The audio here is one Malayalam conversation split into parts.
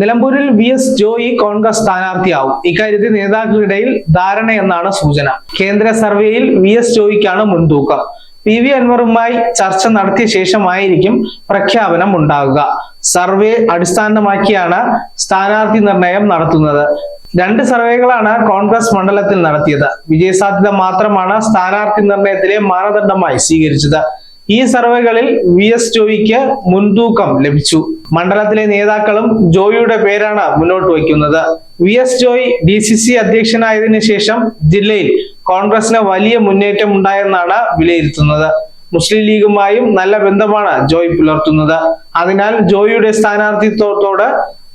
നിലമ്പൂരിൽ വി എസ് ജോയി കോൺഗ്രസ് സ്ഥാനാർത്ഥിയാവും. ഇക്കാര്യത്തിൽ ധാരണ എന്നാണ് സൂചന. കേന്ദ്ര സർവേയിൽ വി എസ് ജോയിക്കാണ് മുൻതൂക്കം. പി വി അൻവറുമായി ചർച്ച നടത്തിയ ശേഷമായിരിക്കും പ്രഖ്യാപനം ഉണ്ടാകുക സർവേ അടിസ്ഥാനമാക്കിയാണ് സ്ഥാനാർത്ഥി നിർണയം നടത്തുന്നത്. രണ്ട് സർവേകളാണ് കോൺഗ്രസ് മണ്ഡലത്തിൽ നടത്തിയത്. വിജയസാധ്യത മാത്രമാണ് സ്ഥാനാർത്ഥി നിർണയത്തിലെ മാനദണ്ഡമായി സ്വീകരിച്ചത്. ഈ സർവേകളിൽ വി എസ് ജോയിക്ക് മുൻതൂക്കം ലഭിച്ചു. മണ്ഡലത്തിലെ നേതാക്കളും ജോയിയുടെ പേരാണ് മുന്നോട്ട് വയ്ക്കുന്നത്. V S Joy D C C അധ്യക്ഷനായതിനു ശേഷം ജില്ലയിൽ കോൺഗ്രസിന് വലിയ മുന്നേറ്റം ഉണ്ടായെന്നാണ് വിലയിരുത്തുന്നത്. മുസ്ലിം ലീഗുമായും നല്ല ബന്ധമാണ് ജോയ് പുലർത്തുന്നത്. അതിനാൽ ജോയിയുടെ സ്ഥാനാർത്ഥിത്വത്തോട്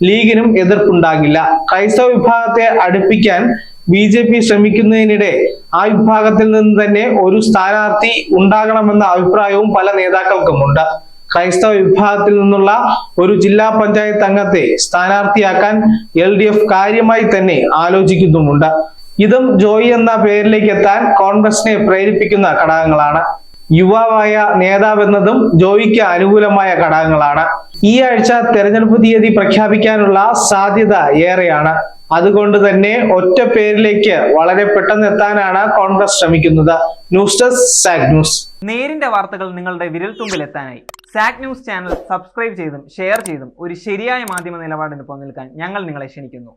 ലീഗിനും എതിർപ്പുണ്ടാകില്ല. ക്രൈസ്തവ വിഭാഗത്തെ അടുപ്പിക്കാൻ ബി ജെ പി ശ്രമിക്കുന്നതിനിടെ ആ വിഭാഗത്തിൽ നിന്ന് തന്നെ ഒരു സ്ഥാനാർത്ഥി ഉണ്ടാകണമെന്ന അഭിപ്രായവും പല നേതാക്കൾക്കുമുണ്ട്. ക്രൈസ്തവ വിഭാഗത്തിൽ നിന്നുള്ള ഒരു ജില്ലാ പഞ്ചായത്ത് അംഗത്തെ സ്ഥാനാർത്ഥിയാക്കാൻ എൽ ഡി എഫ് കാര്യമായി തന്നെ ആലോചിക്കുന്നുമുണ്ട്. ഇതും ജോയി എന്ന പേരിലേക്ക് എത്താൻ കോൺഗ്രസിനെ പ്രേരിപ്പിക്കുന്ന ഘടകങ്ങളാണ്. യുവാവായ നേതാവെന്നതും ജോയിക്ക് അനുകൂലമായ ഘടകങ്ങളാണ്. ഈ ആഴ്ച തെരഞ്ഞെടുപ്പ് തീയതി പ്രഖ്യാപിക്കാനുള്ള സാധ്യത ഏറെയാണ്. അതുകൊണ്ട് തന്നെ ഒറ്റ പേരിലേക്ക് വളരെ പെട്ടെന്ന് എത്താനാണ് കോൺഗ്രസ് ശ്രമിക്കുന്നത്. News desk news. നേരിന്റെ വാർത്തകൾ നിങ്ങളുടെ വിരൽത്തുമ്പിൽ എത്താനായി. സാക് ന്യൂസ് ചാനൽ സബ്സ്ക്രൈബ് ചെയ്തും ഷെയർ ചെയ്തും ഒരു ശരിയായ മാധ്യമ നിലപാടിന് പോകാൻ ഞങ്ങൾ നിങ്ങളെ ക്ഷണിക്കുന്നു.